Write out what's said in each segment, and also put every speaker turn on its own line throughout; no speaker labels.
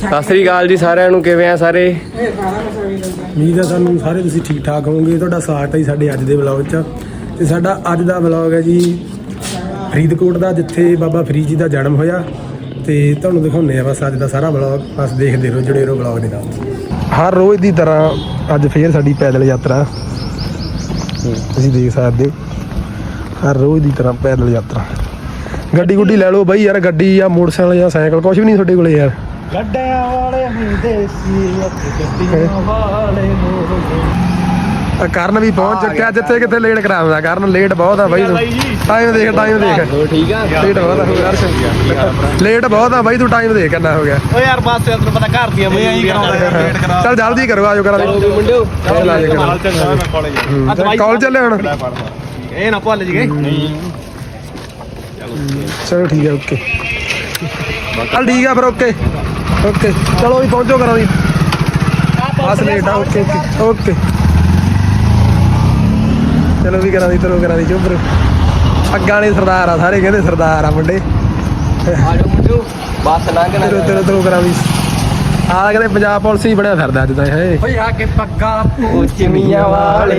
ਸਤਿ ਸ੍ਰੀ ਅਕਾਲ ਜੀ ਸਾਰਿਆਂ ਨੂੰ, ਕਿਵੇਂ ਆ ਸਾਰੇ?
ਉਮੀਦ ਹੈ ਸਾਨੂੰ ਸਾਰੇ ਤੁਸੀਂ ਠੀਕ ਠਾਕ ਹੋਵੋਗੇ। ਤੁਹਾਡਾ ਸਵਾਗਤ ਹੈ ਜੀ ਸਾਡੇ ਅੱਜ ਦੇ ਵਲੌਗ 'ਚ ਤੇ ਸਾਡਾ ਅੱਜ ਦਾ ਵਲੌਗ ਹੈ ਜੀ ਫਰੀਦਕੋਟ ਦਾ, ਜਿੱਥੇ ਬਾਬਾ ਫਰੀਦ ਜੀ ਦਾ ਜਨਮ ਹੋਇਆ। ਤੇ ਤੁਹਾਨੂੰ ਦਿਖਾਉਂਦੇ ਆ ਬਸ ਅੱਜ ਦਾ ਸਾਰਾ ਵਲੌਗ। ਬਸ ਦੇਖਦੇ ਰਹੋ, ਜੁੜੇ ਰਹੋ ਵਲੌਗ ਦੇ ਨਾਲ। ਹਰ ਰੋਜ਼ ਦੀ ਤਰ੍ਹਾਂ ਅੱਜ ਫੇਰ ਸਾਡੀ ਪੈਦਲ ਯਾਤਰਾ। ਤੁਸੀਂ ਦੇਖ ਸਕਦੇ ਹੋ, ਹਰ ਰੋਜ਼ ਦੀ ਤਰ੍ਹਾਂ ਪੈਦਲ ਯਾਤਰਾ। ਗੱਡੀ ਗੁੱਡੀ ਲੈ ਲਓ ਬਾਈ ਯਾਰ, ਗੱਡੀ ਜਾਂ ਮੋਟਰਸਾਈਕਲ ਜਾਂ ਸਾਈਕਲ ਕੁਝ ਵੀ ਨਹੀਂ ਤੁਹਾਡੇ ਕੋਲੇ ਯਾਰ।
ਗੱਡਿਆਂ ਵਾਲੇ ਹੁੰਦੇ ਸੀ ਗੱਡੀਆਂ ਵਾਲੇ
ਆ ਕਰਨ ਵੀ ਪਹੁੰਚ ਚੁੱਕਿਆ ਜਿੱਥੇ ਕਿੱਥੇ ਲੇਟ ਕਰਾਉਂਦਾ ਕਰਨ ਲੇਟ ਬਹੁਤ ਆ ਬਾਈ ਤੂੰ। ਟਾਈਮ ਦੇਖ ਟਾਈਮ ਦੇਖ।
ਹੋ ਠੀਕ ਆ।
ਲੇਟ ਬਹੁਤ ਆ। ਹੋ ਲੇਟ ਬਹੁਤ ਆ ਬਾਈ ਤੂੰ ਟਾਈਮ ਦੇਖ ਕਿੰਨਾ ਹੋ ਗਿਆ।
ਓ ਯਾਰ ਬਸ ਯਾਰ ਤੈਨੂੰ ਪਤਾ ਘਰ ਦੀਆਂ ਬਈਆਂ ਹੀ ਕਰਾਉਂਦਾ
ਚੱਲ ਜਲਦੀ ਕਰੋ ਆਜੋ ਕਰਾਂ
ਚਲੋ ਮੁੰਡਿਓ।
ਚੱਲ ਆ
ਮੈਂ ਕਾਲਜ
ਚੱਲੇ ਹੁਣ?
ਇਹ ਨਾ ਭੁੱਲ ਜੀ ਨਹੀਂ।
ਚਲੋ ਠੀਕ ਹੈ ਓਕੇ। ਚੱਲ ਠੀਕ ਆ ਫਿਰ ਓਕੇ। ਓਕੇ ਚਲੋ ਵੀ ਪਹੁੰਚੋ ਕਰਾਂ ਦੀ ਬਸ ਲੇਟ ਆ ਓਕੇ ਓਕੇ ਓਕੇ। ਚਲੋ ਵੀ ਕਰਾਂ ਦੀ ਤਰੋ ਕਰਾਂ ਦੀ ਚੁੱਪ ਅੱਗਾਂ ਨੇ ਸਰਦਾਰ ਆ ਸਾਰੇ ਕਹਿੰਦੇ ਸਰਦਾਰ ਆ ਮੁੰਡੇ।
ਆਜੋ ਮੁੰਡਿਓ ਬੱਸ ਲੰਘ ਨਾ
ਤੇਰੇ ਤੇਰੇ ਤਰੋ ਕਰਾਂ ਦੀ। ਆ ਕਹਿੰਦੇ ਪੰਜਾਬ ਪੁਲਿਸ ਹੀ ਬਣਿਆ ਫਿਰਦਾ ਅੱਜ ਤਾਂ ਇਹ।
ਓਏ ਆ ਕੇ ਪੱਗਾ
ਉੱਚੀਆਂ ਵਾਲੇ।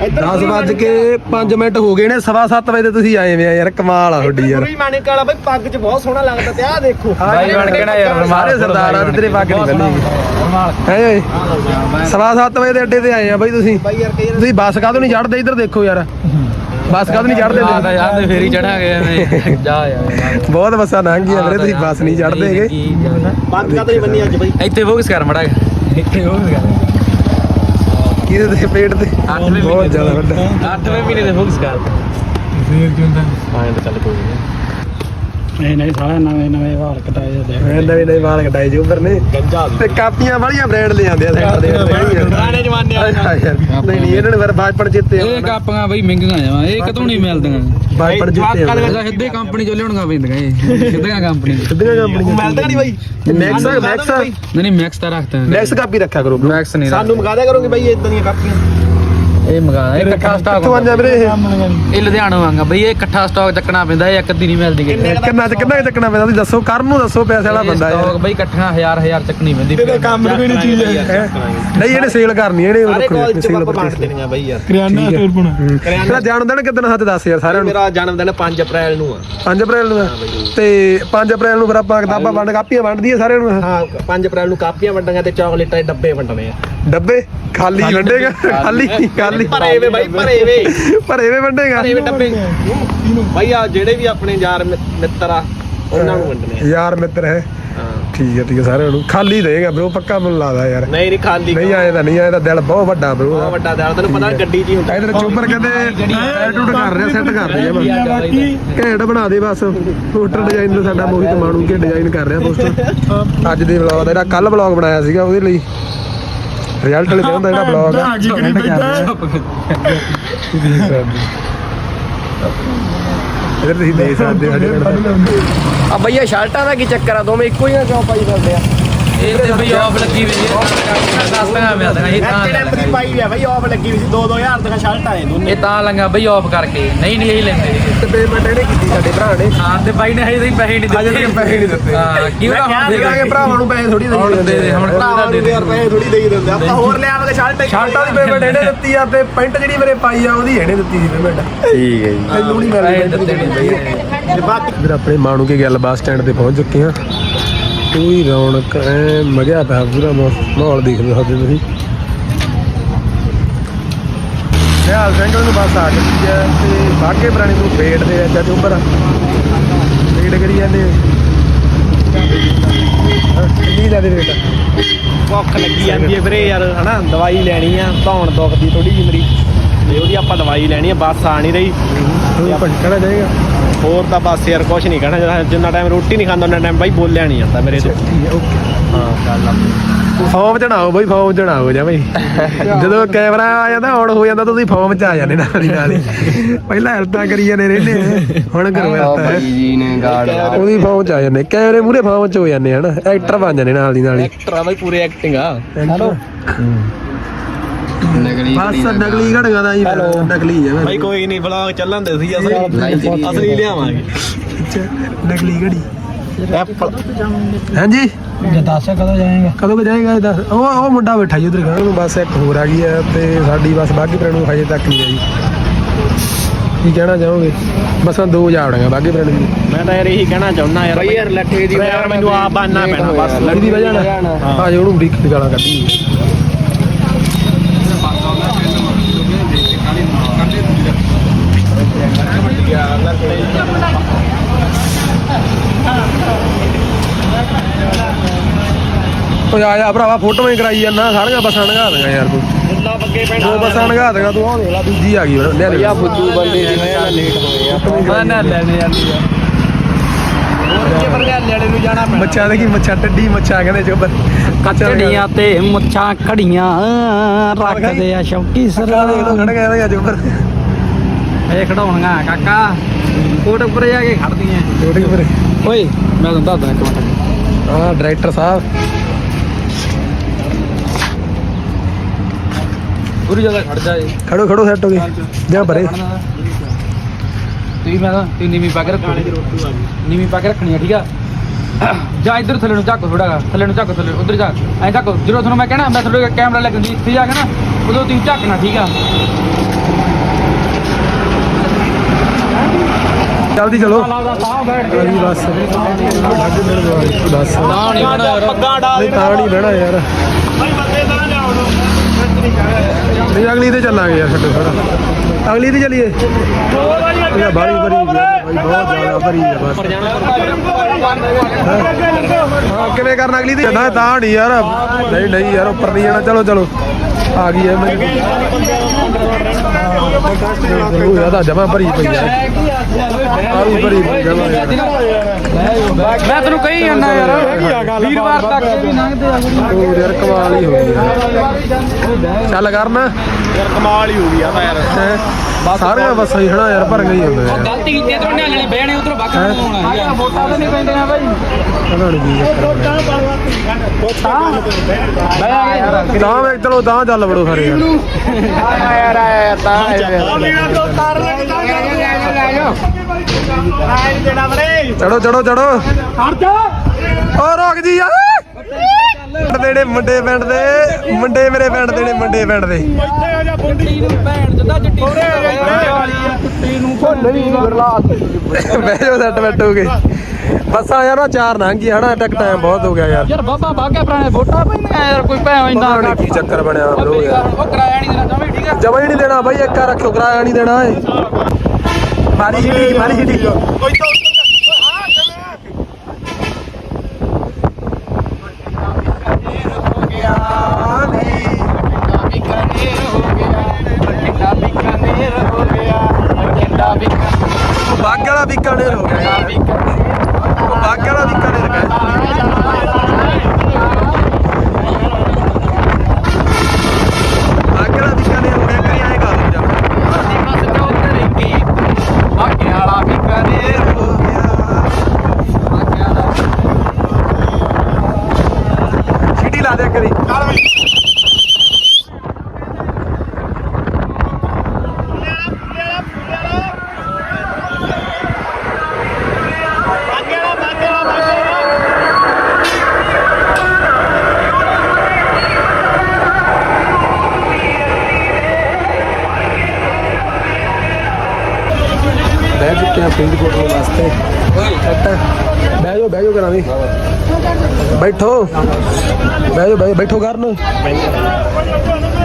10 ਵੱਜ ਕੇ 5 ਮਿੰਟ ਹੋ ਗਏ ਨੇ ਸਵਾ 7 ਵਜੇ ਤੇ ਤੁਸੀਂ ਆਏ ਵੇ ਆ ਯਾਰ ਕਮਾਲ ਆ ਤੁਹਾਡੀ ਯਾਰ।
ਪੂਰੀ ਮਾਣੇ ਕਾਲਾ ਬਈ ਪੱਗ 'ਚ ਬਹੁਤ ਸੋਹਣਾ ਲੱਗਦਾ ਤੇ ਆਹ ਦੇਖੋ।
ਬਾਈ ਬਣ ਕੇ ਨਾ ਯਾਰ
ਸਾਰੇ ਸਰਦਾਰਾਂ ਤੇ ਤੇਰੇ ਪੱਗ ਨਹੀਂ ਬੰਨੀ ਹੈ ਓਏ? ਸਵਾ 7 ਵਜੇ ਦੇ ਅੱਡੇ ਤੇ ਆਏ ਆ ਬਾਈ ਤੁਸੀਂ।
ਬਾਈ ਯਾਰ ਕਈ
ਤੁਸੀਂ ਬੱਸ ਕਾਹਤੋਂ ਨਹੀਂ ਚੜਦੇ ਇੱਧਰ ਦੇਖੋ ਯਾਰ। ਬੱਸ ਕਾਹਤੋਂ ਨਹੀਂ ਚੜਦੇ
ਯਾਰ ਤੇ ਫੇਰ ਹੀ ਚੜਾਂਗੇ ਐਵੇਂ। ਜਾ ਯਾਰ
ਬਹੁਤ ਬੱਸਾਂ ਲੰਘ ਗਈਆਂ ਵੀਰੇ ਤੁਸੀਂ ਬੱਸ ਨਹੀਂ ਚੜਦੇ ਹੈਗੇ।
ਪੱਗ ਕਾ ਨਹੀਂ ਬੰਨੀ ਅੱਜ ਬਈ?
ਇੱਥੇ ਫੋਕਸ ਕਰ ਮੜਾ। ਇੱਥੇ ਫੋਕਸ ਕਰ।
ਕਿਹਦੇ ਤੇ ਪੇਟ ਤੇ।
ਅੱਠਵੇਂ
ਬਹੁਤ ਜ਼ਿਆਦਾ ਵੱਡਾ।
8ਵੇਂ ਮਹੀਨੇ ਦੇ ਫੋਕਸ ਕਰ
ਫੇਰ ਕਿਉਂ ਤਾਂ?
ਹਾਂ ਤਾਂ ਚੱਲ ਕੋਈ ਨਹੀਂ।
ਨਹੀਂ ਨਹੀਂ ਸਾਰਾ ਨਵੇਂ ਨਵੇਂ ਵਾਲ ਕਟਾਏ ਜਾਂਦੇ
ਮੈਂ ਨਵੇਂ ਨਵੇਂ ਵਾਲ ਕਟਾਏ ਜੀ ਉੱਪਰ ਨੇ।
ਗੰਜਾ
ਤੇ ਕਾਪੀਆਂ ਵਾਲੀਆਂ ਬ੍ਰਾਂਡ ਲੈ ਆਉਂਦੇ ਆ ਸੈਂਟਰ ਦੇ
ਪੁਰਾਣੇ ਜ਼ਮਾਨੇ ਵਾਲੇ
ਯਾਰ ਨਹੀਂ ਨਹੀਂ ਇਹਨਾਂ ਨੇ ਫਿਰ ਬਾਜਪੜ ਜਿੱਤੇ
ਇਹ ਕਾਪੀਆਂ ਬਈ ਮਹਿੰਗੀਆਂ ਜਾਵਾਂ ਇਹ ਕਦੋਂ ਨਹੀਂ ਮਿਲਦੀਆਂ?
ਬਾਜਪੜ ਜਿੱਤੇ ਆ
ਸਿੱਧੇ ਕੰਪਨੀ ਚੋਂ ਲਿਆਉਣੀਆਂ ਪੈਂਦੀਆਂ ਇਹ। ਸਿੱਧੀਆਂ ਕੰਪਨੀ
ਸਿੱਧੀਆਂ ਕੰਪਨੀਆਂ
ਮਿਲਦਾ ਨਹੀਂ ਬਾਈ।
ਮੈਕਸ ਮੈਕਸ
ਨਹੀਂ ਨਹੀਂ ਮੈਕਸ ਤਾਂ ਰੱਖਦਾ
ਮੈਕਸ ਕਾਪੀ ਰੱਖਿਆ ਕਰੋ
ਮੈਕਸ ਨਹੀਂ
ਸਾਨੂੰ ਮੰਗਾ ਦਿਆ ਕਰੋਗੇ ਬਾਈ ਇਦਾਂ ਦੀਆਂ ਕਾਪੀਆਂ।
ਇਹ ਮੰਗਾਣਾ ਇਹ ਇਕੱਠਾ ਸਟਾਕ
ਕਿੱਥੋਂ ਆਂਦੇ ਵੀਰੇ ਇਹ?
ਇਹ ਲੁਧਿਆਣਾ ਵਾਂਗਾ ਬਈ ਇਹ ਇਕੱਠਾ ਸਟਾਕ ਚੱਕਣਾ ਪੈਂਦਾ ਇਹ ਇੱਕ ਅੱਧੀ ਨਹੀਂ ਮਿਲਦੀ ਕਿਤੇ।
ਕਿੰਨਾ ਚ ਕਿੰਨਾ ਕੁ ਚੱਕਣਾ ਪੈਂਦਾ? ਤੁਸੀਂ ਦੱਸੋ ਕਰਨ ਨੂੰ ਦੱਸੋ ਪੈਸੇ ਵਾਲਾ ਬੰਦਾ
ਸਟਾਕ
ਯਾਰ
ਬਈ ਇਕੱਠਾ ਹਜ਼ਾਰ ਹਜ਼ਾਰ ਚੱਕਣੀ ਪੈਂਦੀ।
ਇਹਦੇ ਕੰਮ ਵੀ ਨਹੀਂ ਚੀਜ਼ ਹੈ
ਹੈਂ? ਨਹੀਂ ਇਹਨੇ ਸੇਲ ਕਰਨੀ ਇਹਨੇ
ਸਾਰੇ
ਰੱਖਣੀ
ਕਾਲਜ ਚ
ਸੇਲ
ਬਾਬਾ
ਪਰ
ਬਾਂਟ ਦੇਣੀਆਂ ਬਾਈ ਯਾਰ।
ਕਰਿਆਨਾ ਸਟੋਰ ਬਣਾ। ਤੇਰਾ ਜਾਣ ਦੇਣ ਕਿਦਾਂ ਹੱਥ ਦੱਸ ਯਾਰ ਸਾਰਿਆਂ ਨੂੰ।
ਮੇਰਾ ਜਨਮ ਦਿਨ 5 ਅਪ੍ਰੈਲ ਨੂੰ ਆ।
5 ਅਪ੍ਰੈਲ ਨੂੰ ਹੈ। ਤੇ 5 ਅਪ੍ਰੈਲ ਨੂੰ ਫਿਰ ਆਪਾਂ ਕਿਤਾਬਾਂ ਵੰਡ ਕਾਪੀਆਂ ਵੰਡ ਦਈਏ ਸਾਰਿਆਂ ਨੂੰ।
ਹਾਂ 5 ਅਪ੍ਰੈਲ ਨੂੰ ਕਾਪੀਆਂ ਵੰਡਾਂਗੇ ਤੇ ਚਾਕਲੇਟਾਂ ਦੇ ਡੱਬੇ ਵੰਡਣੇ ਆ।
ਡੱਬੇ? ਖਾਲੀ ਵੰਡੇਗਾ? ਖਾਲੀ ਖਾਲੀ
ਭਰੇ ਵੇ ਬਾਈ ਭਰੇ ਵੇ
ਭਰੇ ਵੇ ਵੰਡੇਗਾ।
ਭਰੇ ਵੇ ਡੱਬੇ। ਬਾਈ ਆ ਜਿਹੜੇ ਵੀ ਆਪਣੇ ਯਾਰ ਮਿੱਤਰ ਆ ਉਹਨਾਂ ਨੂੰ ਵੰਡਣੇ ਆ।
ਯਾਰ ਮਿੱਤਰ ਹੈ। ਠੀਕ ਹੈ ਠੀਕ ਹੈ ਸਾਰਿਆਂ ਨੂੰ। ਖਾਲੀ ਦੇਗਾ ਬ్రో ਪੱਕਾ ਮੈਨੂੰ ਲੱਗਦਾ ਯਾਰ।
ਨਹੀਂ ਨਹੀਂ ਖਾਲੀ
ਨਹੀਂ ਆਏ ਤਾਂ ਨਹੀਂ ਆਏ ਤਾਂ ਦਿਲ ਬਹੁਤ ਵੱਡਾ ਬ్రో
ਬਹੁਤ ਵੱਡਾ ਦਿਲ ਤੈਨੂੰ ਪਤਾ ਗੱਡੀ ਹੀ ਹੁੰਦਾ
ਇਧਰ ਚੋਬਰ ਕਹਿੰਦੇ ਐਟੀਟਿਊਡ ਕਰ ਰਿਹਾ ਸੈੱਟ ਕਰ ਰਿਹਾ ਬਸ। ਘੈਂਟ ਬਣਾ ਦੇ ਬਸ। ਪੋਸਟਰ ਡਿਜ਼ਾਈਨ ਦਾ ਸਾਡਾ ਮੋਹਿਤ ਮਾਣੂ ਕੇ ਡਿਜ਼ਾਈਨ ਕਰ ਰਿਹਾ ਪੋਸਟਰ ਅੱਜ ਦੇ ਵਲੌਗ ਦਾ ਜਿਹੜਾ ਕੱਲ ਵਲੌਗ ਬਣਾਇਆ ਸੀਗਾ ਉਹਦੇ ਲਈ। ਰਿਜ਼ਲਟ ਵਾਲੇ ਦਿਨ ਦਾ ਜਿਹੜਾ ਵਲੌਗ ਆ edit ਕਰ ਰਿਹਾ। ਇਧਰ ਤੁਸੀਂ ਦੇਖ ਸਕਦੇ ਹੋ ਸਾਡੇ
ਆ ਬਈਆ ਸ਼ਰਟਾਂ ਦਾ ਕੀ ਚੱਕਰ ਆ? ਦੋਵੇਂ ਇੱਕੋ ਹੀ ਨਾ ਕਿਉਂ ਪਾਈ ਫਿਰਦੇ ਆ?
ਇਹ ਤੇ ਬਈ ਆਫ ਲੱਗੀ ਵੀ ਹੈ। ਸਸਤੀਆਂ ਮਿਲਦੀਆਂ ਇਹ ਤਾਂ
ਐਕਸੀਡੈਂਟ ਦੀ ਪਾਈ ਆ ਬਾਈ ਆਫ ਲੱਗੀ ਹੋਈ ਸੀ 2-2000 ਦੀਆਂ ਸ਼ਰਟਾਂ ਨੇ ਦੋਨੇ।
ਇਹ ਤਾਂ ਲੰਗਾ ਬਈ ਆਫ ਕਰਕੇ। ਨਹੀਂ ਨਹੀਂ ਇਹ ਲੈਂਦੇ
ਤੇ ਪੇਮੈਂਟ ਇਹਨੇ ਕੀਤੀ ਸਾਡੇ ਭਰਾ ਨੇ।
ਹਾਂ ਤੇ ਬਾਈ ਨੇ ਹਜੇ ਤਾਈਂ ਪੈਸੇ ਨਹੀਂ ਦਿੱਤੇ
ਅਜੇ ਤੱਕ ਪੈਸੇ ਨਹੀਂ ਦਿੱਤੇ।
ਹਾਂ ਕੀ
ਮੈਂ ਕਿਹਾ
ਹੋਣਾ
ਦੇਵਾਂਗੇ ਭਰਾਵਾਂ ਨੂੰ ਪੈਸੇ ਥੋੜੀ
ਹੁਣ ਦੇ ਦੇ ਹੁਣ
ਭਰਾਵਾਂ ਨੂੰ ਯਾਰ ਪੈਸੇ ਥੋੜੀ ਦੇਈ ਦਿੰਦੇ ਆ। ਆਪਾਂ ਹੋਰ ਲਿਆਵਾਂਗੇ ਸ਼ਰਟ
ਸ਼ਰਟਾਂ ਦੀ ਪੇਮੈਂਟ ਇਹਨੇ ਦਿੱਤੀ ਆ ਤੇ ਪੈਂਟ ਜਿਹੜੀ ਮੇਰੇ ਪਾਈ ਆ ਉਹਦੀ ਇਹਨੇ ਦਿੱਤੀ ਸੀ ਪੇਮੈਂਟ
ਠੀਕ ਹੈ ਜੀ।
ਮੈਨੂੰ ਨਹੀਂ
ਪੈਸੇ
ਮਿਲਦੀ
ਦਿੱਤੇ ਨਹੀਂ ਬਈ।
ਤੇ ਬਾਕੀ
ਇਧਰ ਆਪਣੇ ਮਾਣੂ ਕੇ ਗੱਲ ਬੱਸ ਸਟੈਂਡ ਤੇ ਪਹੁੰਚ ਚੁੱਕੇ ਆ ਪੂਰੀ ਰੌਣਕ ਐ ਮਜ਼ਾ ਪਿਆ ਪੂਰਾ ਮਾਹੌਲ ਦੇਖ ਸਕਦੇ ਤੁਸੀਂ। ਨਿਹਾਲ ਸਿੰਘ ਨੂੰ ਬੱਸ ਆ ਚੁੱਕੀ ਹੈ ਤੇ ਬਾਗੇ ਪ੍ਰਾਣੀ ਨੂੰ ਵੇਟ ਦੇ ਵਿੱਚ ਅੱਜ ਉੱਪਰ। ਵੇਟ ਕਰੀ ਜਾਂਦੇ ਕਿੰਨੀ ਦਾ ਦੇ ਵੇਟ
ਭੁੱਖ ਲੱਗੀ ਜਾਂਦੀ ਹੈ ਵੀਰੇ ਯਾਰ ਹਨਾ? ਦਵਾਈ ਲੈਣੀ ਆ ਧੌਣ ਦੁਖਦੀ ਥੋੜੀ ਜਿਹੀ ਮੇਰੀ। ਤੇ ਉਹਦੀ ਆਪਾਂ ਦਵਾਈ ਲੈਣੀ ਆ ਬੱਸ ਆ ਨਹੀਂ ਰਹੀ।
ਤੂੰ ਭਟਕਣਾ ਜਾਏਗਾ?
ਹੋਰ ਤਾਂ ਬਸ ਯਾਰ ਕੁਝ ਨਹੀਂ ਕਹਿਣਾ ਜਿਹੜਾ ਜਿੰਨਾ ਟਾਈਮ ਰੋਟੀ ਨਹੀਂ ਖਾਂਦਾ ਉਹਨਾਂ ਟਾਈਮ ਬਾਈ ਬੋਲਿਆ ਨਹੀਂ ਜਾਂਦਾ ਮੇਰੇ ਤੋਂ।
ਠੀਕ ਹੈ ਓਕੇ।
ਹਾਂ। ਗੱਲ ਆ।
ਫਾਰਮ ਚੜਾਓ ਬਈ ਫਾਰਮ ਚੜਾਓ ਜਾ ਬਈ। ਜਦੋਂ ਕੈਮਰਾ ਆ ਜਾਂਦਾ ਆਨ ਹੋ ਜਾਂਦਾ ਤੁਸੀਂ ਫਾਰਮ ਚ ਆ ਜਾਂਦੇ ਨਾਲ ਦੀ ਨਾਲ ਹੀ। ਪਹਿਲਾਂ ਹੈਲਪਾਂ ਕਰੀ ਜਾਂਦੇ ਰਹਿੰਦੇ ਹੁਣ ਕਰੋ ਹੈਲਪ
ਜੀ ਨੇ ਗਾੜ
ਉਹਦੀ ਫਾਰਮ ਚ ਆ ਜਾਂਦੇ ਕੈਮਰੇ ਮੂਰੇ ਫਾਰਮ ਚ ਹੋ ਜਾਂਦੇ ਹਨ ਐਕਟਰ ਬਣ ਜਾਂਦੇ ਨਾਲ ਦੀ ਨਾਲ ਹੀ।
ਐਕਟਰ ਆ ਬਾਈ ਪੂਰੇ ਐਕਟਿੰਗ ਆ।
ਹੈਲੋ।
ਨਗਲੀ
ਬਸ ਨਕਲੀ ਘੜੀਆਂ ਦਾ ਹੀ ਨਕਲੀ ਹੈ
ਬਾਈ ਕੋਈ ਨਹੀਂ ਵਲੌਗ ਚੱਲਣ ਦੇ ਸੀ ਅਸਲੀ ਅਸਲੀ ਲਿਆਵਾਂਗੇ।
ਨਕਲੀ ਘੜੀ।
ਐਪਲ
ਹਾਂਜੀ?
ਜੇ ਦੱਸ ਕਦੋਂ ਜਾਏਗਾ?
ਕਦੋਂ ਕੁ ਜਾਏਗਾ ਇਹ ਦੱਸ। ਉਹ ਉਹ ਮੁੰਡਾ ਬੈਠਾ ਜੀ ਉਧਰ ਗਾਂ ਨੂੰ ਬਸ ਇੱਕ ਹੋਰ ਆ ਗਈ ਹੈ ਤੇ ਸਾਡੀ ਬਸ ਬਾਗੀ ਪ੍ਰਾਣ ਨੂੰ ਹਜੇ ਤੱਕ ਨਹੀਂ ਆਈ। ਕੀ ਕਹਿਣਾ ਚਾਹੋਗੇ? ਬਸਾਂ ਦੋ ਜਾਵੜਾਂਗਾ ਬਾਗੀ ਪ੍ਰਾਣ ਦੀ
ਮੈਂ ਤਾਂ ਯਾਰ ਇਹੀ ਕਹਿਣਾ ਚਾਹੁੰਦਾ ਯਾਰ
ਬਈ ਯਾਰ ਲੱਠੇ ਦੀ
ਯਾਰ ਮੈਨੂੰ ਆਪ ਬਾਨਣਾ ਪੈਣਾ ਬਸ
ਇਹਦੀ ਵਜ੍ਹਾ ਨਾਲ। ਆ ਜੇ ਉਹਨੂੰ ਬਰੀਕ ਗਾਲਾਂ ਕੱਢੀ। ਓਏ ਆ ਜਾ ਭਰਾਵਾ ਫੋਟੋ ਹੀ ਕਰਾਈ ਜਾਂਦਾ ਸਾਰੀਆਂ ਬੱਸਾਂ ਲੰਘਾ ਦੇਗਾ ਯਾਰ ਤੂੰ।
ਮੁੱਲਾ ਬੱਗੇ ਪੈਣਾ
ਦੋ ਬੱਸਾਂ ਲੰਘਾ ਦੇਗਾ ਤੂੰ ਆਹ ਦੇਖ ਲੈ ਦੂਜੀ ਆ ਗਈ ਲੈ ਲੈ
ਭਈਆ ਫੁੱਦੂ ਬੰਦੇ ਜਿਵੇਂ ਆ ਲੇਟ ਹੋਏ ਆ।
ਮੈਂ ਨਾ ਲੈਣੇ ਜਾਂਦੀ ਆ।
ਮੱਛਾ ਟੱਡੀ ਮੱਛਾ ਕਹਿੰਦੇ
ਕਚੜੀਆਂ ਤੇ ਮੁੱਛਾਂ ਖੜੀਆਂ ਰੱਖਦੇ ਆ ਸ਼ੌਕੀ
ਦੇਖ ਲੋ ਖੜ
ਇਹ ਕਾਕਾ ਕੋਟ ਉੱਪਰ ਜਾ ਕੇ ਖੜਦੀਆਂ।
ਛੋਟੀ ਪਰ
ਓਏ ਮੈਂ ਤੁਹਾਨੂੰ ਦੱਸਦਾ ਇੱਕ ਮਿੰਟ।
ਹਾਂ ਡਾਇਰੈਕਟਰ ਸਾਹਿਬ।
ਪੂਰੀ ਜਗ੍ਹਾ ਖੜ ਜਾ ਏ
ਖੜੋ ਖੜੋ ਸੈੱਟ ਹੋ ਗਏ ਜਾਂ ਪਰੇ
ਤੁਸੀਂ ਮੈਂ ਤਾਂ ਨੀਵੀਂ ਪਾ ਕੇ ਰੱਖਣੀ ਨੀਵੀਂ ਪਾ ਕੇ ਰੱਖਣੀ ਆ ਠੀਕ ਆ ਜਾਂ ਇੱਧਰ ਥੱਲੇ ਨੂੰ ਝਾਕੋ ਥੋੜਾ ਥੱਲੇ ਨੂੰ ਝਾਕੋ ਥੱਲੇ ਉਧਰ ਜਾ ਐਂ ਝਾਕੋ ਜਦੋਂ ਤੁਹਾਨੂੰ ਮੈਂ ਕਹਿਣਾ ਮੈਂ ਤੁਹਾਡੇ ਕੈਮਰਾ ਲੈ ਕੇ ਜੀ ਇੱਥੇ ਜਾ ਕੇ ਨਾ ਉਦੋਂ ਤੁਸੀਂ ਝਾਕਣਾ ਠੀਕ ਆ
ਜਲਦੀ ਚਲੋ ਅਜੀ ਬਸ ਬਸ
ਨਾ ਨਹੀਂ ਬਣਾ ਯਾਰ
ਪੱਗਾਂ ਡਾਲ
ਨਹੀਂ ਤਾਂ ਨਹੀਂ ਬਹਿਣਾ ਯਾਰ ਨਹੀਂ, ਅਗਲੀ ਤੇ ਚੱਲਾਂਗੇ ਯਾਰ ਛੱਡੋ ਸਾਰਾ। ਅਗਲੀ ਤੇ ਚੱਲੀਏ। ਇਹ ਬਾਰੀ ਭਰੀ ਬਹੁਤ ਜ਼ਿਆਦਾ ਭਰੀ ਹੈ ਬਸ। ਹਾਂ, ਕਿਵੇਂ ਕਰਨਾ ਅਗਲੀ ਤੇ? ਨਾ, ਤਾਂ ਨਹੀਂ ਯਾਰ। ਨਹੀਂ ਨਹੀਂ ਯਾਰ, ਉੱਪਰ ਨਹੀਂ ਜਾਣਾ। ਚਲੋ ਚਲੋ। ਆ ਗਈ ਹੈ ਮੈਨੂੰ ਉਹ ਯਾਦਾ ਜਮਾ ਭਰੀ ਪਈ ਆ। ਆ ਭਰੀ ਜਮਾ
ਮੈਂ ਤੈਨੂੰ ਕਹੀ ਜਾਂਦਾ ਯਾਰ ਵੀਰਵਾਰ ਤੱਕ ਵੀ ਲੰਘਦੇ ਆ
ਉਹ ਯਾਰ ਕਮਾਲ ਹੀ ਹੋ ਗਈ। ਚੱਲ ਕਰਨਾ
ਯਾਰ ਕਮਾਲ ਹੀ ਹੋ ਗਈ ਆ ਤਾਂ ਯਾਰ।
ਸਾਰੀਆਂ ਬੱਸਾਂ ਹੀ ਹਨਾ ਯਾਰ ਭਰ ਗਈ ਹੁੰਦੇ ਆ।
ਗਲਤੀ ਕੀਤੀ ਤੇ ਉਹਨੇ ਹਲੇ ਬਹਿਣੇ ਉਧਰੋਂ ਬਾਕੀ ਹੋਣਾ ਹੈਗਾ ਵੋਟਾਂ ਤਾਂ ਨਹੀਂ ਪੈਂਦੀਆਂ ਬਾਈ।
ਪਤਾ ਨਹੀਂ ਕੀ ਚੱਕਰ ਤਾਂ ਵੇ ਚਲੋ ਤਾਂ ਚੱਲ ਵੜੋ ਸਾਰੇ ਯਾਰ।
ਯਾਰ ਆਇਆ ਤਾਂ
ਚੜੋ ਚੜੋ ਚੜੋ। ਓ ਰੁਕ ਜੀ ਯਾਰ। ਪਿੰਡ ਦੇ ਨੇ ਮੁੰਡੇ ਪਿੰਡ ਦੇ ਮੁੰਡੇ ਮੇਰੇ ਪਿੰਡ ਦੇ ਨੇ ਮੁੰਡੇ ਪਿੰਡ ਦੇ।
ਚਿੱਟੀ ਨੂੰ ਭੈਣ ਜਦਾ ਚਿੱਟੀ ਵਾਲੀ ਆ ਚਿੱਟੀ ਨੂੰ ਨਹੀਂ
ਬਹਿ ਜਾਓ ਸੈੱਟ ਬੈਠੋਗੇ ਬੱਸਾਂ ਯਾਰ ਨਾ ਚਾਰ ਲੰਘ ਗਈਆਂ ਹਨਾ ਟੱਕ ਟਾਈਮ ਬਹੁਤ ਹੋ ਗਿਆ ਯਾਰ।
ਯਾਰ ਬਾਬਾ ਬਾਗਾ ਪੁਰਾਣੇ ਵੋਟਾਂ ਪੈਂਦੀਆਂ ਯਾਰ ਕੋਈ ਭੈਣ ਇੰਨਾ
ਪਤਾ ਨਹੀਂ ਕੀ ਚੱਕਰ ਬਣਿਆ ਬਰੋ ਯਾਰ।
ਉਹ ਕਿਰਾਇਆ ਨਹੀਂ ਦੇਣਾ ਚਾਹਵੇਂ ਠੀਕ ਆ।
ਜਮਾ ਹੀ ਨਹੀਂ ਦੇਣਾ ਬਾਈ ਇੱਕਾ ਰੱਖਿਓ ਕਿਰਾਇਆ ਨਹੀਂ ਦੇਣਾ ਏ। ਮਾਰੀ ਛਿੱਟੀ ਮਾਰੀ ਛਿੱਟੀ
ਕੋਈ ਤਾਂ
ਬਾਗ ਵਾਲਾ ਬੀਕਾਨੇਰ ਹੋ ਜਾਓ, ਬੈਠੋ ਕਰਨ।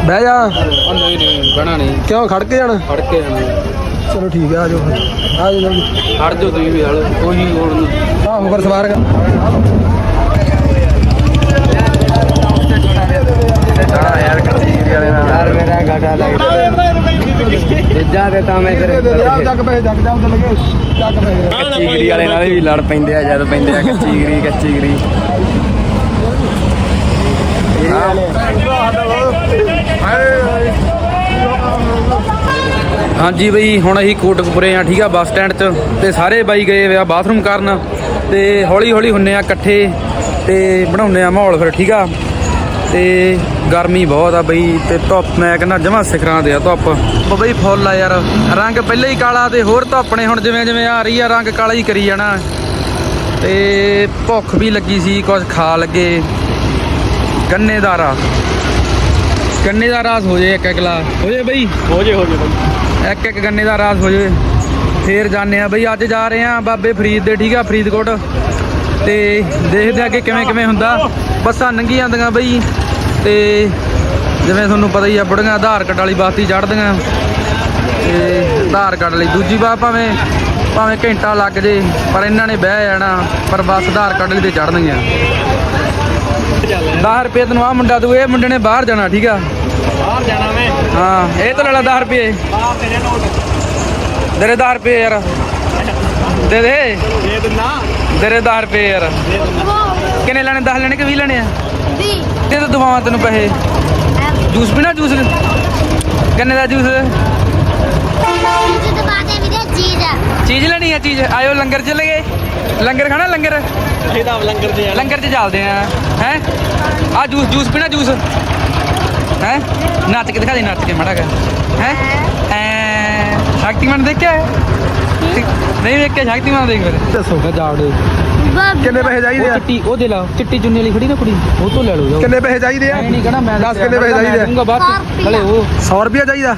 ਬਹਿ ਜਾ।
ਨਹੀਂ ਨਹੀਂ ਬਣਾ ਨਹੀਂ
ਕਿਉਂ ਖੜ ਕੇ ਜਾਣਾ?
ਫੜ ਕੇ ਜਾਣਾ
ਚਲੋ ਠੀਕ ਹੈ ਆ ਜਾਓ ਫਿਰ। ਆ ਜਾਓ ਜਲਦੀ।
ਹਟ ਜਾਓ ਤੁਸੀਂ ਵੀ ਹਲ ਕੋਈ ਹੁਣ
ਆਹੋ ਕਰ ਸਵਾਰ ਕਰ।
ਯਾਰ ਕਸ਼ਮੀਰ ਵਾਲੇ ਨਾਲ ਯਾਰ ਮੇਰਾ ਗਾਟਾ ਲੱਗਦਾ ਇੱਜਾਂ ਤੇ ਤਾਂ ਮੈਂ ਫਿਰ
ਜੱਗ ਪੈ ਜੱਗ ਜਾ ਉੱਤੇ ਲੱਗੇ ਜੱਗ ਪੈ।
ਕੱਚੀ ਗਰੀ ਵਾਲੇ ਨਾਲ ਵੀ ਲੜ ਪੈਂਦੇ ਆ ਜਦ ਪੈਂਦੇ ਆ ਕੱਚੀ ਗਰੀ ਕੱਚੀ ਗਰੀ।
ਹਾਂਜੀ ਬਈ, ਹੁਣ ਅਸੀਂ ਕੋਟਕਪੁਰੇ ਆ ਠੀਕ ਆ, ਬੱਸ ਸਟੈਂਡ 'ਚ। ਤੇ ਸਾਰੇ ਬਾਈ ਗਏ ਵੇ ਆ ਬਾਥਰੂਮ ਕਰਨ। ਤੇ ਹੌਲੀ ਹੌਲੀ ਹੁੰਨੇ ਆ ਇਕੱਠੇ ਤੇ ਬਣਾਉਂਦੇ ਆ ਮਾਹੌਲ ਫਿਰ, ਠੀਕ ਆ? ਤੇ ਗਰਮੀ ਬਹੁਤ ਆ ਬਈ, ਤੇ ਧੁੱਪ, ਮੈਂ ਕਹਿੰਦਾ ਜਮਾ ਸਿਖਰਾਂ ਦੇ ਆ ਧੁੱਪ। ਬਈ ਫੁੱਲ ਆ ਯਾਰ, ਰੰਗ ਪਹਿਲੇ ਹੀ ਕਾਲਾ ਤੇ ਹੋਰ ਧੁੱਪ ਨੇ, ਹੁਣ ਜਿਵੇਂ ਜਿਵੇਂ ਆ ਰਹੀ ਆ, ਰੰਗ ਕਾਲਾ ਹੀ ਕਰੀ ਜਾਣਾ। ਤੇ ਭੁੱਖ ਵੀ ਲੱਗੀ ਸੀ ਕੁਝ ਖਾ ਲੱਗੇ। ਗੰਨੇ ਦਾ ਰਸ ਗੰਨੇ ਦਾ ਰਸ ਹੋ ਜੇ ਇੱਕ ਇੱਕ ਗਲਾਸ ਹੋ ਜੇ ਬਈ?
ਹੋ ਜੇ ਹੋ ਜੇ ਬਾਈ।
ਇੱਕ ਇੱਕ ਗੰਨੇ ਦਾ ਰਸ ਹੋ ਜਾਵੇ ਫੇਰ ਜਾਣੇ ਆ ਬਈ ਅੱਜ ਜਾ ਰਹੇ ਆ ਬਾਬੇ ਫਰੀਦ ਦੇ ਠੀਕ ਆ? ਫਰੀਦਕੋਟ। ਤੇ ਦੇਖਦੇ ਆ ਕਿ ਕਿਵੇਂ ਕਿਵੇਂ ਹੁੰਦਾ। ਬੱਸਾਂ ਲੰਘੀ ਜਾਂਦੀਆਂ ਬਈ। ਤੇ ਜਿਵੇਂ ਤੁਹਾਨੂੰ ਪਤਾ ਹੀ ਆ ਬੁੜੀਆਂ ਆਧਾਰ ਕਾਰਡ ਵਾਲੀ ਬੱਸ ਹੀ ਚੜ੍ਹਦੀਆਂ। ਤੇ ਆਧਾਰ ਕਾਰਡ ਲਈ ਦੂਜੀ ਵਾਰ ਭਾਵੇਂ ਭਾਵੇਂ ਘੰਟਾ ਲੱਗ ਜੇ ਪਰ ਇਹਨਾਂ ਨੇ ਬਹਿ ਜਾਣਾ। ਪਰ ਬੱਸ ਆਧਾਰ ਕਾਰਡ ਲਈ ਤੇ ਚੜ੍ਹਨੀਆਂ 10 ਰੁਪਏ ਤੈਨੂੰ ਆ ਮੁੰਡਾ ਤੂੰ ਇਹ ਮੁੰਡੇ ਨੇ ਬਾਹਰ ਜਾਣਾ ਠੀਕ ਆ?
ਬਾਹਰ ਜਾਣਾ ਮੈਂ।
ਹਾਂ ਇਹ ਤਾਂ ਲੈ ਲਾ 10 ਰੁਪਏ।
ਬਾਹਰ ਤੇਰੇ ਨੋਟ।
ਦੇ ਦੇ 10 ਰੁਪਏ ਯਾਰ। ਦੇ ਦੇ।
ਦੇ ਦਿੰਨਾ
ਦੇ ਦੇ 10 ਰੁਪਏ ਯਾਰ। ਕਿੰਨੇ ਲੈਣੇ? 10 ਲੈਣੇ ਕਿ 20 ਲੈਣੇ ਆ?
ਵੀ
ਦੇ ਦੇ ਦਵਾਵਾਂ ਤੈਨੂੰ ਪੈਸੇ। ਜੂਸ ਪੀਣਾ ਜੂਸ? ਕਿੰਨੇ ਦਾ ਜੂਸ?
ਦੇ ਚੀਜ਼
ਲੈਣੀ ਆ ਚੀਜ਼। ਆਇਓ ਲੰਗਰ ਚੱਲੇ ਗਏ ਲੰਗਰ ਖਾਣਾ ਲੰਗਰ?
ਅਸੀਂ ਤਾਂ ਲੰਗਰ ਤੇ ਜਾਣਾ
ਲੰਗਰ 'ਚ ਚੱਲਦੇ ਆ। ਹੈ? ਆ ਜੂਸ ਜੂਸ ਪੀਣਾ ਜੂਸ। ਹੈ? ਨੱਚ ਕੇ ਦਿਖਾ ਦੇ ਨੱਚ ਕੇ ਮੜਾ ਹੈ ਹੈ? ਐ। ਸ਼ਕਤੀਮਾਨ ਦੇਖਿਆ ਹੈ? ਨਹੀਂ ਵੇਖਿਆ ਸ਼ਕਤੀਮਾਨ ਦੇਖ ਫਿਰ
ਦੱਸੋ
ਜਾਵੜੇ
ਕਿੰਨੇ ਪੈਸੇ ਚਾਹੀਦੇ
ਉਹ
ਆ
ਚਿੱਟੀ ਉਹ ਦੇ ਲਾ। ਚਿੱਟੀ ਚੁੰਨੀ ਵਾਲੀ ਖੜੀ ਨਾ ਕੁੜੀ। ਉਹ ਤੋਂ ਲੈ ਲਓ ਜਾਓ।
ਕਿੰਨੇ ਪੈਸੇ ਚਾਹੀਦੇ ਆ?
ਨਹੀਂ ਕਹਣਾ ਮੈਂ
ਦੱਸ ਕਿੰਨੇ ਪੈਸੇ ਚਾਹੀਦੇ ਆ?
ਦੂੰਗਾ ਬਾਅਦ ਚ। ਹਲੇ ਉਹ
100 ਰੁਪਿਆ ਚਾਹੀਦਾ?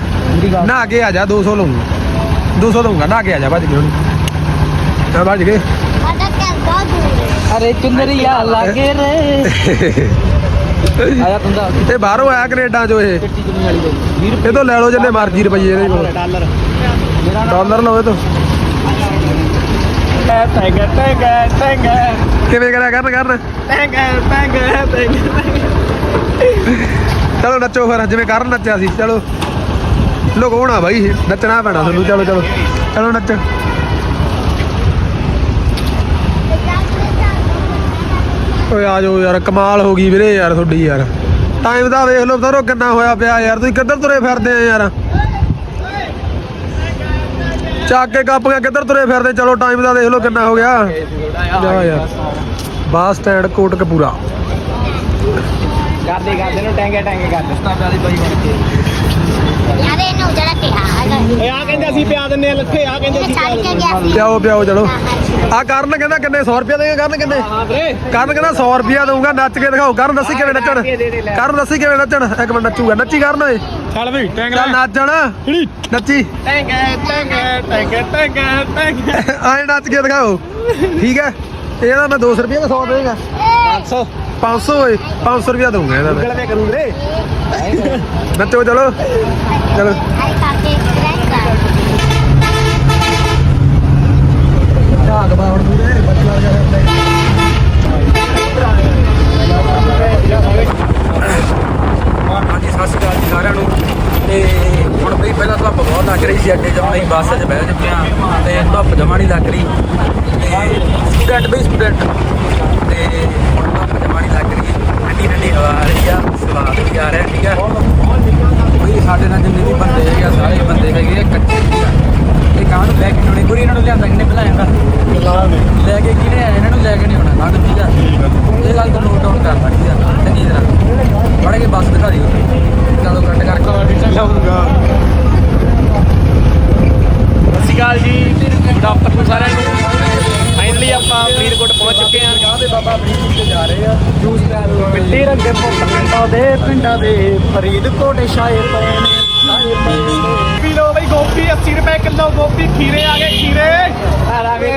ਨਾ ਅੱਗੇ ਆ ਜਾ 200 ਲਊਂਗਾ। 200 ਦਊਂਗਾ ਨਾ ਅੱਗੇ ਆ ਜਾ ਭੱਜ ਗਏ ਹੁਣ। ਚੱਲ ਭੱਜ ਗਏ
ਸਾਡਾ ਘਰ ਬਹੁਤ ਦੂਰ ਹੈ।
ਅਰੇ ਚੁੰਦਰੀਆ ਲਾਗੇ ਰੇ ਆਇਆ ਤੁੰਦਾ।
ਇਹ ਬਾਹਰੋਂ ਆਇਆ ਕੈਨੇਡਾ ਚੋਂ ਇਹ।
ਚਿੱਟੀ ਚੁੰਨੀ ਵਾਲੀ ਦੇ 20 ਰੁਪਏ।
ਇਹ ਤੋਂ ਲੈ ਲਓ ਜਿੰਨੇ ਮਰਜ਼ੀ ਰੁਪਈਏ ਇਹਦੇ ਕੋਲ।
ਡਾਲਰ।
ਡਾਲਰ। ਲਓ ਇਹ ਤੋਂ।
ਟੈਂਗ ਟੈਂਗ ਟੈਂਗ।
ਕਿਵੇਂ ਕਰਿਆ ਕਰਨ ਕਰਨ?
ਟੈਂਗ ਟੈਂਗ ਟੈਂਗ।
ਚਲੋ ਨੱਚੋ ਫਿਰ ਜਿਵੇਂ ਕਰਨ ਨੱਚਿਆ ਸੀ। ਚਲੋ। ਲੁਕਾਉਣਾ ਬਾਈ ਨੱਚਣਾ ਪੈਣਾ ਤੁਹਾਨੂੰ, ਚਲੋ ਚਲੋ। ਚਲੋ ਨੱਚ। ਓਏ ਆ ਜਾਓ ਯਾਰ, ਕਮਾਲ ਹੋ ਗਈ ਵੀਰੇ ਯਾਰ ਤੁਹਾਡੀ ਯਾਰ। ਟਾਈਮ ਦਾ ਵੇਖ ਲਓ ਤਰੋ ਕਿੰਨਾ ਹੋਇਆ ਪਿਆ ਯਾਰ, ਤੁਸੀਂ ਕਿੱਧਰ ਤੁਰੇ ਫਿਰਦੇ ਆ ਯਾਰ? ਚੱਕ ਕੇ ਕੱਪ ਕਿੱਧਰ ਤੁਰੇ ਫਿਰਦੇ? ਚਲੋ ਟਾਈਮ ਦਾ ਦੇਖ ਲਓ ਕਿੰਨਾ ਹੋ ਗਿਆ। ਜਾ ਯਾਰ। Bus stand Kotkapura.
ਕਰਦੇ ਕਰਦੇ ਨੂੰ ਟੈਂਗੇ ਟੈਂਗੇ ਕਰਦੇ।
ਤਾਂ ਪਿਆਰੀ ਬਾਈ ਬਣ ਕੇ
ਯਾਰ ਇਹਨੂੰ ਜਿਹੜਾ ਕਿਹਾ ਹੈਗਾ।
ਏ ਆ ਕਹਿੰਦੇ ਅਸੀਂ ਪਿਆ ਦਿੰਨੇ ਆ ਲੱਥੇ ਆ ਕਹਿੰਦੇ
ਇਹ
ਅਸੀਂ
ਛੱਡ ਕੇ ਗਿਆ ਸੀ।
ਪਿਆਓ ਪਿਆਓ ਚਲੋ ਆ ਕਰਨ ਕਹਿੰਦਾ ਕਿੰਨੇ 100 ਰੁਪਏ ਦੇਗਾ ਕਰਨ ਕਿੰਨੇ?
ਹਾਂ ਵੀਰੇ।
ਕਰਨ ਕਹਿੰਦਾ 100 ਰੁਪਿਆ ਦਊਗਾ ਨੱਚ ਕੇ ਦਿਖਾਓ। ਕਰਨ ਦੱਸੀ ਕਿਵੇਂ ਨੱਚਣ? ਕਰਨ ਦੱਸੀ ਕਿਵੇਂ ਨੱਚਣ? ਇੱਕ ਮਿੰਟ ਨੱਚੂਗਾ। ਨੱਚੀ ਕਰਨ ਓਏ।
ਚੱਲ ਵੀ ਟੈਂਗ
ਚੱਲ ਨੱਚਣ। ਨੱਚੀ।
ਟੈਂਗ ਟੈਂਗ ਟੈਂਗ ਟੈਂਗ ਟੈਂਗ।
ਆਏ ਨੱਚ ਕੇ ਦਿਖਾਓ। ਠੀਕ ਹੈ। ਇਹਦਾ ਮੈਂ 200 ਰੁਪਏ ਦਾ 100 ਦੇਗਾ।
500
500 ਓਏ 500 ਰੁਪਿਆ ਦਊਗਾ ਇਹਦਾ ਮੈਂ
ਗੂਗਲ ਪੇ ਕਰੂ ਵੀਰੇ
ਨੱਚੋ ਚਲੋ। ਚਲੋ। ਝਾਕ ਬਾਵੜ ਦੂਰੇ ਬੱਚਾ
ਹਾਂਜੀ ਸਤਿ ਸ਼੍ਰੀ ਅਕਾਲ ਜੀ ਸਾਰਿਆਂ ਨੂੰ। ਤੇ ਹੁਣ ਬਈ ਪਹਿਲਾਂ ਧੁੱਪ ਬਹੁਤ ਲੱਗ ਰਹੀ ਸੀ ਅੱਡੇ ਅਸੀਂ ਬੱਸ 'ਚ ਬਹਿ ਚੁੱਕੇ ਹਾਂ। ਤੇ ਧੁੱਪ ਜਮਾ ਨਹੀਂ ਲੱਗ ਰਹੀ। ਤੇ ਸਟੂਡੈਂਟ ਬਈ ਸਟੂਡੈਂਟ। ਤੇ ਹੁਣ ਧੁੱਪ ਜਮਾ ਲੱਗ ਰਹੀ ਠੰਡੀ ਠੰਡੀ ਹਵਾ ਆ ਰਹੀ ਆ ਸਵਾਦ ਵੀ ਆ ਰਿਹਾ ਠੀਕ ਆ ਬਈ ਸਾਡੇ ਨਾਲ ਜਿੰਨੇ ਵੀ ਬੰਦੇ ਹੈਗੇ ਸਾਰੇ ਬੰਦੇ ਹੈਗੇ ਕੱਚੇ ਇਹ ਕਾਂ ਨੂੰ ਲੈ ਕੇ ਨਹੀਂ ਗੁਰੀ ਇਹਨਾਂ ਨੂੰ ਲਿਆਂਦਾ ਕਿਨੇ ਬੁਲਾਇਆ ਲੈ ਕੇ ਕਿਹਨੇ ਆਇਆ ਇਹਨਾਂ ਨੂੰ ਲੈ ਕੇ ਨਹੀਂ ਆਉਣਾ ਕੱਢ ਠੀਕ ਆ ਇਹ ਗੱਲ ਤੋਂ ਨੋਟ ਡਾਊਨ ਕਰ ਸਕਦੀ ਆ ਚੰਗੀ ਤਰ੍ਹਾਂ ਪੜ ਕੇ ਬੱਸ ਦਿਖਾ ਦਿਓ ਚਲੋ ਕੱਟ ਕਰਕੇ
ਲਾਉਂਗਾ ਸਤਿ ਸ਼੍ਰੀ ਅਕਾਲ ਜੀ। ਗੁੱਡ ਆਫਟਰਨੂਨ ਸਾਰਿਆਂ ਨੂੰ। ਫਾਈਨਲੀ ਆਪਾਂ ਫਰੀਦਕੋਟ ਪਹੁੰਚ ਚੁੱਕੇ ਹਾਂ।
ਦੇ ਬਾਬਾ ਫਰੀਦ ਤੇ ਜਾ ਰਹੇ ਆ। ਜੂਸ ਲੈ ਲਓ
ਮਿੱਟੀ ਰੰਗੇ ਪੁੱਤ ਪਿੰਡਾਂ ਦੇ ਪਿੰਡਾਂ ਦੇ ਫਰੀਦਕੋਟ ਸ਼ਾਇਰ ਪਏ ਨੇ ਸ਼ਾਇਰ ਪਏ ਨੇ। ਵੀ ਲੋ ਬਈ ਗੋਭੀ 80 ਰੁਪਏ ਕਿਲੋ ਗੋਭੀ ਖੀਰੇ ਆ ਗਏ ਖੀਰੇ। ਆਰਾ ਵੇ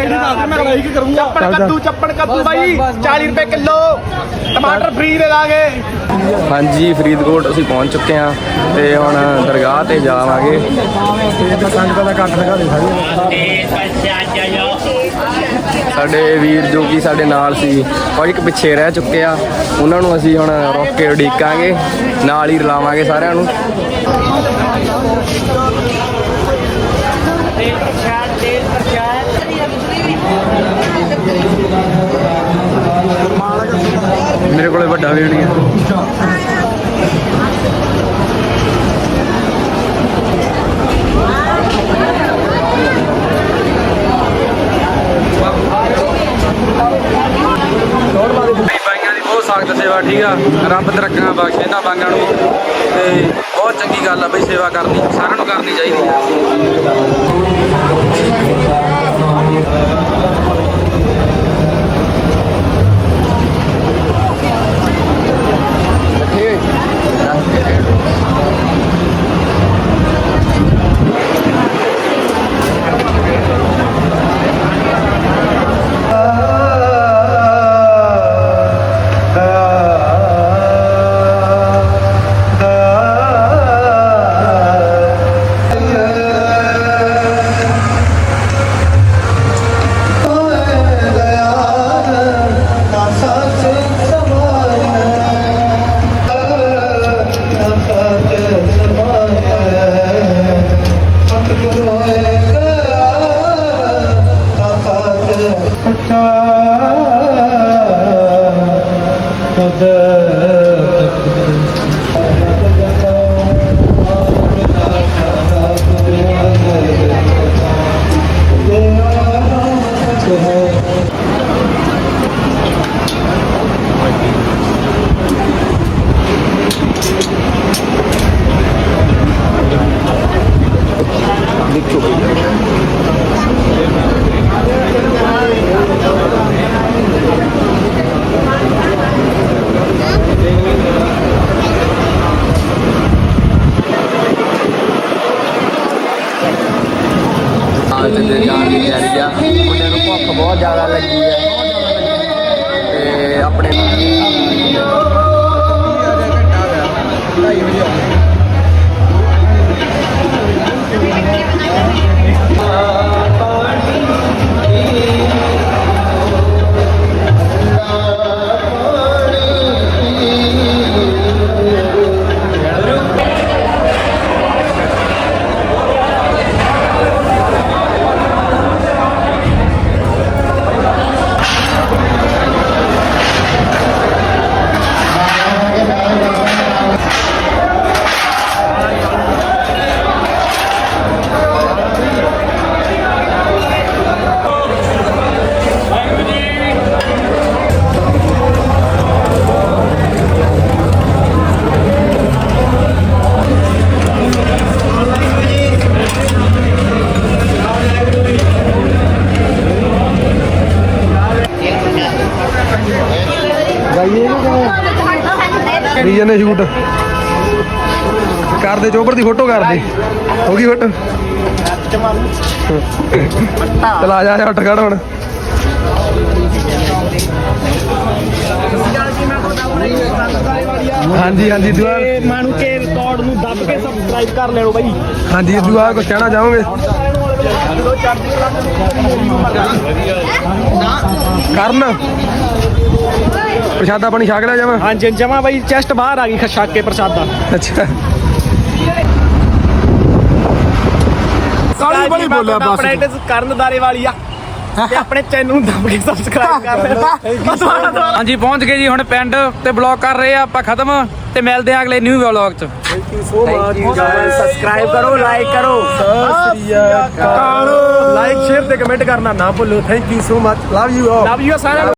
ਮੈਂ ਲਾਈਕ ਕਰੂੰਗਾ। ਚੱਪਣ
ਚੱਲ, ਚੱਲ।
ਕੱਦੂ ਚੱਪਣ ਕੱਦੂ ਬਾਈ। 40 ਰੁਪਏ ਕਿਲੋ। ਟਮਾਟਰ ਫਰੀ ਦੇ ਲਾਗੇ
ਹਾਂਜੀ ਫਰੀਦਕੋਟ ਅਸੀਂ ਪਹੁੰਚ ਚੁੱਕੇ ਹਾਂ ਤੇ ਹੁਣ ਦਰਗਾਹ ਤੇ ਜਾਵਾਂਗੇ।
ਤੇ ਸੰਗਤਾਂ ਦਾ ਇਕੱਠ ਦਿਖਾ ਦੇ ਸਾਰੀ।
ਸਾਡੇ ਵੀਰ ਜੋ ਕਿ ਸਾਡੇ ਨਾਲ ਸੀ ਕੁਝ ਕੁ ਪਿੱਛੇ ਰਹਿ ਚੁੱਕੇ ਆ। ਉਹਨਾਂ ਨੂੰ ਅਸੀਂ ਹੁਣ ਰੋਕ ਕੇ ਉਡੀਕਾਂਗੇ, ਨਾਲ ਹੀ ਰਲਾਵਾਂਗੇ ਸਾਰਿਆਂ ਨੂੰ। ਹਾਂ
ਕਰਦੇ ਚੋਬਰ ਦੀ ਫੋਟੋ ਕਰਦੇ। ਹੋ ਗਈ ਫੋਟੋ ਚਲ ਆ ਜਾ ਜਾ ਉੱਠ ਖੜ ਹੁਣ। ਹਾਂਜੀ ਹਾਂਜੀ ਦੁਆ
ਮਾਨੂ ਕੇ ਰਿਕਾਰਡ ਨੂੰ ਦੱਬ ਕੇ ਸਬਸਕ੍ਰਾਈਬ ਕਰ ਲੈਣੋ ਬਾਈ।
ਹਾਂਜੀ ਦੁਆ ਕੁਝ ਕਹਿਣਾ ਚਾਹੋਗੇ? ਕਰਨ। ਪ੍ਰਸ਼ਾਦਾ ਪਾਣੀ ਛਕ ਲਿਆ ਜਾਵਾਂ?
ਹਾਂਜੀ ਜਮਾ ਬਾਈ ਚੈਸਟ ਬਾਹਰ ਆ ਗਈ ਖਸ਼ਾਕ ਕੇ ਪ੍ਰਸਾਦਾ।
ਅੱਛਾ।
ਕਾਲੀ ਬੜੀ ਬੋਲਿਆ ਬਸ। ਆਪਣੇ ਕਰਨ ਦਾਰੇ ਵਾਲੀ ਆ। ਤੇ ਆਪਣੇ ਚੈਨਲ ਨੂੰ ਦੱਬ ਕੇ ਸਬਸਕ੍ਰਾਈਬ ਕਰ ਲੈਣਾ
ਹਾਂਜੀ ਪਹੁੰਚ ਗਏ ਜੀ ਹੁਣ ਪਿੰਡ ਤੇ ਬਲੌਗ ਕਰ ਰਹੇ ਆ ਆਪਾਂ ਖਤਮ ਤੇ ਮਿਲਦੇ ਆ ਅਗਲੇ ਨਿਊ ਵਲੌਗ 'ਚ।
ਸਬਸਕ੍ਰਾਈਬ ਕਰੋ ਲਾਈਕ ਕਰੋ।
ਲਾਈਕ ਸ਼ੇਅਰ ਤੇ ਕਮੈਂਟ ਕਰਨਾ ਨਾ ਭੁੱਲੋ। Thank you so much love you all
love you ਸਾਰਿਆਂ ਨੂੰ।